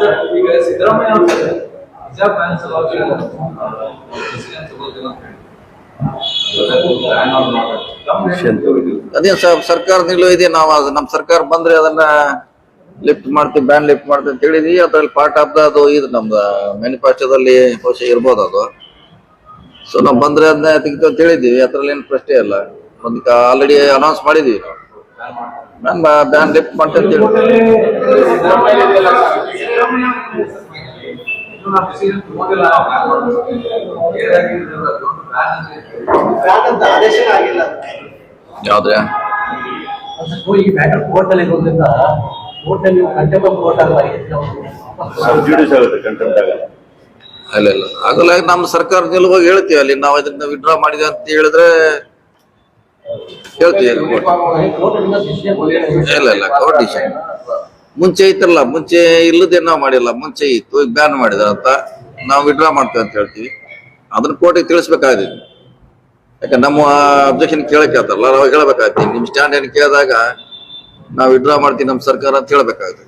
Sir ಈಗ ಸಿದ್ದರಾಮಯ್ಯ ಅವರು ಸಲುವಾಗಿ ಡಿಸಿಷನ್ ಅಂತ ಹೇಳಿ. ಅದೇ ಸರ್ಕಾರ ನಿಲುವು ಇದೆ ನಾವು ಅದು ನಮ್ಮ ಸರ್ಕಾರ ಬಂದ್ರೆ ಅದನ್ನ ಲಿಫ್ಟ್ ಮಾಡ್ತೀವಿ ಬ್ಯಾನ್ ಲಿಫ್ಟ್ ಮಾಡ್ತೀವಿ ಅಂತ ಹೇಳಿದ್ವಿ. ಅದ್ರಲ್ಲಿ ಪಾರ್ಟ್ ಆಫ್ ದ ಅದು ಇದು ನಮ್ದು ಮ್ಯಾನಿಫೆಸ್ಟೋದಲ್ಲಿ ಬಹುಶಃ ಇರ್ಬೋದು ಅದು. ಸೊ ನಾವು ಬಂದ್ರೆ ಅದನ್ನ ತೆಗಿತು ಅಂತ ಹೇಳಿದ್ವಿ. ಅದ್ರಲ್ಲಿ ಏನು ಪ್ರಶ್ನೆ ಇಲ್ಲ. ಅದಕ್ಕೆ ಆಲ್ರೆಡಿ ಅನೌನ್ಸ್ ಮಾಡಿದ್ವಿ. ಬ್ಯಾನ್ ಬ್ಯಾನ್ ಲಿಫ್ಟ್ ಮಾಡ್ತೀವಿ ಅಂತ ಹೇಳಿ ಯಾವ್ದ್ರೆ ಅದು ಈ ಮ್ಯಾಟರ್ ಕೋರ್ಟ್ ಅಲ್ಲಿ ಇರೋದ್ರಿಂದ ಕೋರ್ಟ್ ಅಲ್ಲಿ ಕಂಟೆಂಪ್ ಆಫ್ ಕೋರ್ಟ್ ಆಗಲ್ಲ ಜುಡಿಸ್ ಆಗುತ್ತೆ ಕಂಟೆಂಟ್ ಆಗಲ್ಲ ಇಲ್ಲ ಇಲ್ಲ ಆಗಲ್ಲ ನಮ್ಮ ಸರ್ಕಾರ ನಿಲುವಾಗಿ ಹೇಳ್ತೀವಿ ಅಲ್ಲಿ ನಾವು ಇದನ್ನ ವಿಡ್ರಾ ಮಾಡಿದೆ ಅಂತ ಹೇಳಿದ್ರೆ ಹೇಳ್ತೀವಿ ಇಲ್ಲ ಇಲ್ಲ ಕೋರ್ಟ್ ಕಂಡೀಷನ್ ಮುಂಚೆ ಇತ್ತಲ್ಲ ಮುಂಚೆ ಇಲ್ಲದೆ ನಾವು ಮಾಡಿಲ್ಲ, ಮುಂಚೆ ಇತ್ತು, ಈಗ ಬ್ಯಾನ್ ಮಾಡಿದ ಅಂತ ನಾವು ವಿಡ್ರಾ ಮಾಡ್ತೇವೆ ಅಂತ ಹೇಳ್ತೀವಿ. ಅದನ್ನ ಕೋರ್ಟಿಗೆ ತಿಳಿಸ್ಬೇಕಾಗಿದೆ ಯಾಕೆ ನಮ್ಮ ಅಬ್ಜೆಕ್ಷನ್ ಕೇಳಕ್ಕೆ ಆತಲ್ಲ ನಾವು ಹೇಳ್ಬೇಕಾಗ್ತದೆ. ನಿಮ್ಮ ಸ್ಟ್ಯಾಂಡ್ ಏನು ಕೇಳಿದಾಗ ನಾವು ವಿಡ್ರಾ ಮಾಡ್ತೀವಿ, ನಮ್ಮ ಸರ್ಕಾರ ಅಂತ ಹೇಳ್ಬೇಕಾಗುತ್ತೆ